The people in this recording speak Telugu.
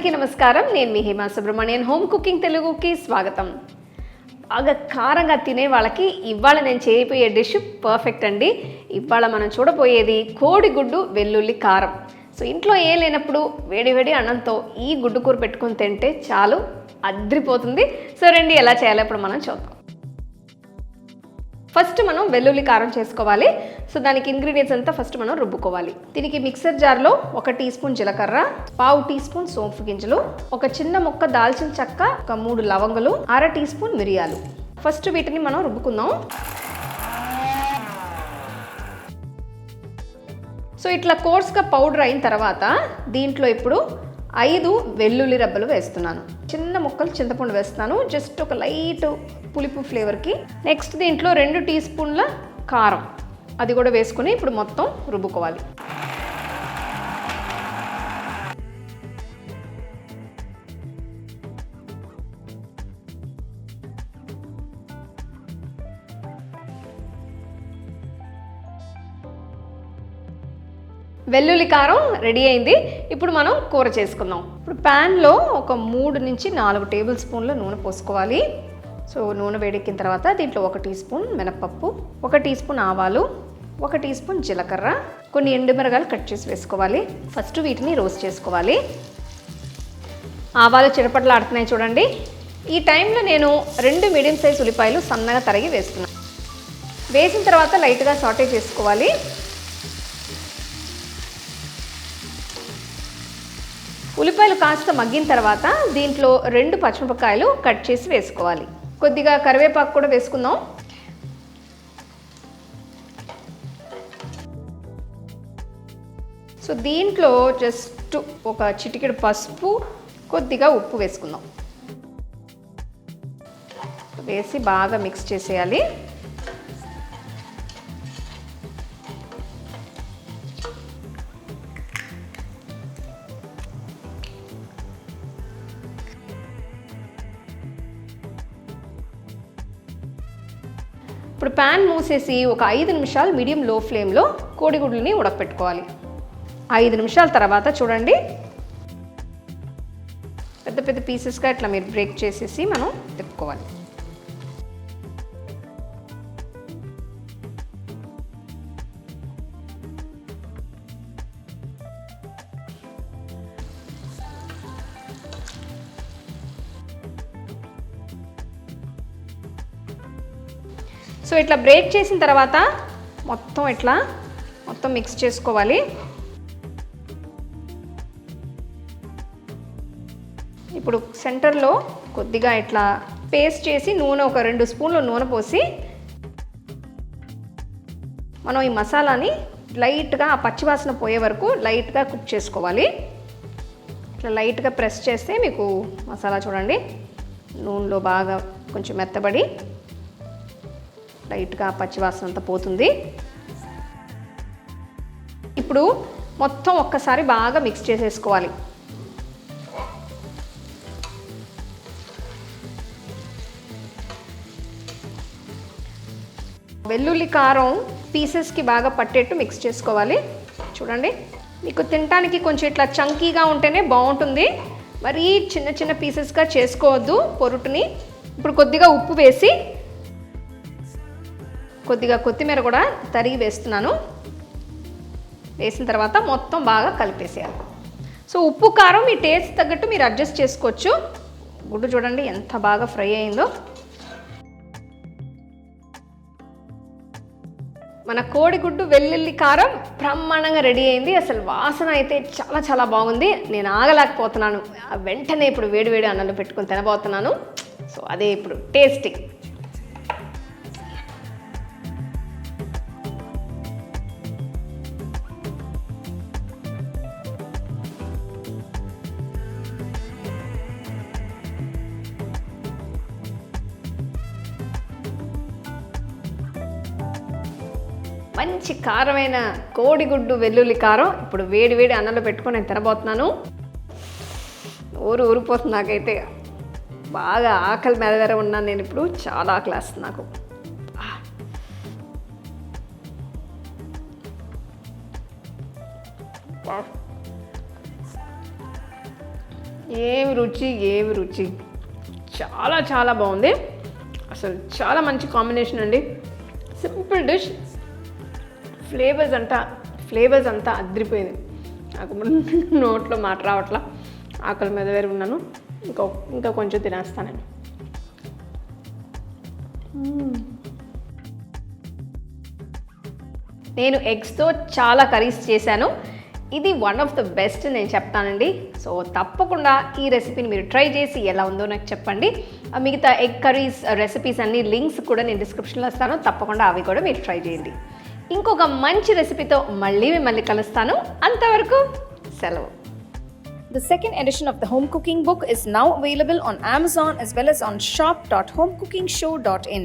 అందరికీ నమస్కారం. నేను మీ హేమా సుబ్రహ్మణ్యన్. హోమ్ కుకింగ్ తెలుగుకి స్వాగతం. బాగా కారంగా తినే వాళ్ళకి ఇవాళ నేను చేయబోయే డిష్ పర్ఫెక్ట్ అండి. ఇవాళ మనం చూడబోయేది కోడిగుడ్డు వెల్లుల్లి కారం. సో ఇంట్లో ఏం లేనప్పుడు వేడి వేడి అన్నంతో ఈ గుడ్డు కూర పెట్టుకొని తింటే చాలు అద్రిపోతుంది. సో రండి ఎలా చేయాలో ఇప్పుడు మనం చూద్దాం. ఫస్ట్ మనం వెల్లుల్లి కారం చేసుకోవాలి. సో దానికి ఇంగ్రీడియంట్స్ అంతా ఫస్ట్ మనం రుబ్బుకోవాలి. దీనికి మిక్సర్ జార్లో ఒక టీ స్పూన్ జీలకర్ర పావు టీ స్పూన్ సోంపు గింజలు ఒక చిన్న మొక్క దాల్చిన చెక్క ఒక మూడు లవంగలు అర టీ స్పూన్ మిరియాలు. ఫస్ట్ వీటిని మనం రుబ్బుకుందాం. సో ఇట్లా కోర్స్గా పౌడర్ అయిన తర్వాత దీంట్లో ఇప్పుడు ఐదు వెల్లుల్లి రబ్బలు వేస్తున్నాను. చిన్న ముక్కలు చింతపండు వేస్తాను జస్ట్ ఒక లైట్ పులుపు ఫ్లేవర్కి. నెక్స్ట్ దీంట్లో రెండు టీ స్పూన్ల కారం. అది కూడా వేసుకుని ఇప్పుడు మొత్తం రుబ్బుకోవాలి. వెల్లుల్లి కారం రెడీ అయింది. ఇప్పుడు మనం కూర చేసుకుందాం. ఇప్పుడు ప్యాన్లో ఒక మూడు నుంచి నాలుగు టేబుల్ స్పూన్ల నూనె పోసుకోవాలి. సో నూనె వేడెక్కిన తర్వాత దీంట్లో ఒక టీ స్పూన్ మినపప్పు ఒక టీ స్పూన్ ఆవాలు ఒక టీ స్పూన్ జీలకర్ర కొన్ని ఎండుమిరగాయలు కట్ చేసి వేసుకోవాలి. ఫస్ట్ వీటిని రోస్ట్ చేసుకోవాలి. ఆవాలు చిరపట్లాడుతున్నాయి చూడండి. ఈ టైంలో నేను రెండు మీడియం సైజ్ ఉల్లిపాయలు సన్నగా తరిగి వేసుకున్నాను. వేసిన తర్వాత లైట్గా సాటే చేసుకోవాలి. ఉల్లిపాయలు కాస్త మగ్గిన తర్వాత దీంట్లో రెండు పచ్చిమిరపకాయలు కట్ చేసి వేసుకోవాలి. కొద్దిగా కరివేపాకు కూడా వేసుకుందాం. సో దీంట్లో జస్ట్ ఒక చిటికెడు పసుపు కొద్దిగా ఉప్పు వేసుకుందాం. వేసి బాగా మిక్స్ చేసేయాలి. ఇప్పుడు ప్యాన్ మూసేసి ఒక ఐదు నిమిషాలు మీడియం లో ఫ్లేమ్లో కోడిగుడ్లని ఉడకపెట్టుకోవాలి. ఐదు నిమిషాల తర్వాత చూడండి. పెద్ద పెద్ద పీసెస్గా ఇట్లా మీరు బ్రేక్ చేసేసి మనం తిప్పుకోవాలి. సో ఇట్లా బ్రేక్ చేసిన తర్వాత మొత్తం ఇట్లా మొత్తం మిక్స్ చేసుకోవాలి. ఇప్పుడు సెంటర్లో కొద్దిగా ఇట్లా పేస్ట్ చేసి నూనె ఒక రెండు స్పూన్లు నూనె పోసి మనం ఈ మసాలాని లైట్గా ఆ పచ్చివాసన పోయే వరకు లైట్గా కుక్ చేసుకోవాలి. ఇట్లా లైట్గా ప్రెస్ చేస్తే మీకు మసాలా చూడండి నూనెలో బాగా కొంచెం మెత్తబడి లైట్గా పచ్చివాసన అంతా పోతుంది. ఇప్పుడు మొత్తం ఒక్కసారి బాగా మిక్స్ చేసేసుకోవాలి. వెల్లుల్లి కారం పీసెస్కి బాగా పట్టేట్టు మిక్స్ చేసుకోవాలి. చూడండి మీకు తినటానికి కొంచెం ఇట్లా చంకీగా ఉంటేనే బాగుంటుంది. మరీ చిన్న చిన్న పీసెస్గా చేసుకోవద్దు పొరుటుని. ఇప్పుడు కొద్దిగా ఉప్పు వేసి కొద్దిగా కొత్తిమీర కూడా తరిగి వేస్తున్నాను. వేసిన తర్వాత మొత్తం బాగా కలిపేసేయాలి. సో ఉప్పు కారం మీ టేస్ట్ తగ్గట్టు మీరు అడ్జస్ట్ చేసుకోవచ్చు. గుడ్డు చూడండి ఎంత బాగా ఫ్రై అయిందో. మన కోడిగుడ్డు వెల్లుల్లి కారం బ్రహ్మాండంగా రెడీ అయింది. అసలు వాసన అయితే చాలా చాలా బాగుంది. నేను ఆగలేకపోతున్నాను. వెంటనే ఇప్పుడు వేడివేడి అన్నంలో పెట్టుకొని తినబోతున్నాను. సో అదే ఇప్పుడు టేస్టీ. మంచి కారమైన కోడిగుడ్డు వెల్లుల్లి కారం ఇప్పుడు వేడి వేడి అన్నంలో పెట్టుకొని నేను తినబోతున్నాను. ఊరు ఊరిపోతుంది నాకైతే. బాగా ఆకలి మీద వేరే ఉన్నాను నేను ఇప్పుడు. చాలా ఆకలి వేస్తుంది నాకు. ఏమి రుచి ఏమి రుచి. చాలా చాలా బాగుంది. అసలు చాలా మంచి కాంబినేషన్ అండి. Simple dish. ఫ్లేవర్స్ అంతా ఫ్లేవర్స్ అంతా అదిరిపోయింది. నాకు నోట్లో మాట రావట్లా. ఆకలి మీద వేరు ఉన్నాను. ఇంకా ఇంకా కొంచెం తినేస్తాను నేను. నేను ఎగ్స్తో చాలా కర్రీస్ చేశాను. ఇది వన్ ఆఫ్ ద బెస్ట్ నేను చెప్తానండి. సో తప్పకుండా ఈ రెసిపీని మీరు ట్రై చేసి ఎలా ఉందో నాకు చెప్పండి. మిగతా ఎగ్ కర్రీస్ రెసిపీస్ అన్ని లింక్స్ కూడా నేను డిస్క్రిప్షన్లో ఇస్తాను. తప్పకుండా అవి కూడా మీరు ట్రై చేయండి. ఇంకొక మంచి రెసిపీతో మళ్ళీ మిమ్మల్ని కలుస్తాను అంతవరకు సెలవు The second edition of the home cooking book is now available on Amazon as well as on shop.homecookingshow.in.